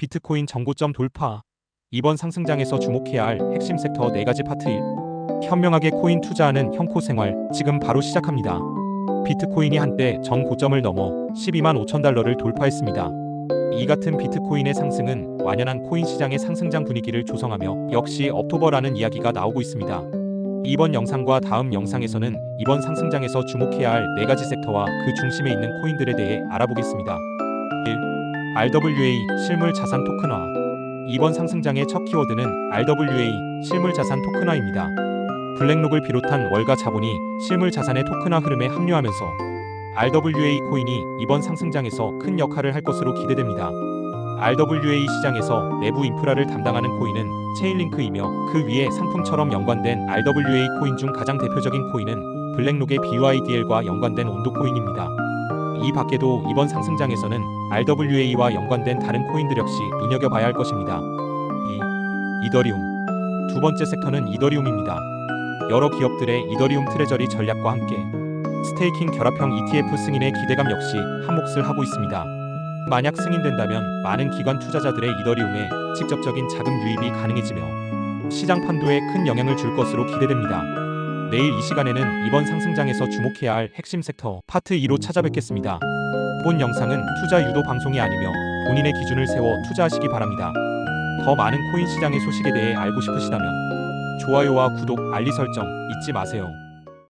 비트코인 정고점 돌파. 이번 상승장에서 주목해야 할 핵심 섹터 4가지 파트 1. 현명하게 코인 투자하는 형코 생활 지금 바로 시작합니다. 비트코인이 한때 전 고점을 넘어 12만 5천 달러를 돌파했습니다. 이 같은 비트코인의 상승은 완연한 코인 시장의 상승장 분위기를 조성하며 역시 업토버라는 이야기가 나오고 있습니다. 이번 영상과 다음 영상에서는 이번 상승장에서 주목해야 할 4가지 섹터와 그 중심에 있는 코인들에 대해 알아보겠습니다. 1. RWA 실물 자산 토큰화 이번 상승장의 첫 키워드는 RWA 실물 자산 토큰화입니다. 블랙록을 비롯한 월가 자본이 실물 자산의 토큰화 흐름에 합류하면서 RWA 코인이 이번 상승장에서 큰 역할을 할 것으로 기대됩니다. RWA 시장에서 내부 인프라를 담당하는 코인은 체인링크이며 그 위에 상품처럼 연관된 RWA 코인 중 가장 대표적인 코인은 블랙록의 BYDL과 연관된 온도 코인입니다. 이 밖에도 이번 상승장에서는 RWA와 연관된 다른 코인들 역시 눈여겨 봐야 할 것입니다. 2. 이더리움 두 번째 섹터는 이더리움입니다. 여러 기업들의 이더리움 트레저리 전략과 함께 스테이킹 결합형 ETF 승인의 기대감 역시 한몫을 하고 있습니다. 만약 승인된다면 많은 기관 투자자들의 이더리움에 직접적인 자금 유입이 가능해지며 시장 판도에 큰 영향을 줄 것으로 기대됩니다. 내일 이 시간에는 이번 상승장에서 주목해야 할 핵심 섹터 파트 2로 찾아뵙겠습니다. 본 영상은 투자 유도 방송이 아니며 본인의 기준을 세워 투자하시기 바랍니다. 더 많은 코인 시장의 소식에 대해 알고 싶으시다면 좋아요와 구독, 알리 설정 잊지 마세요.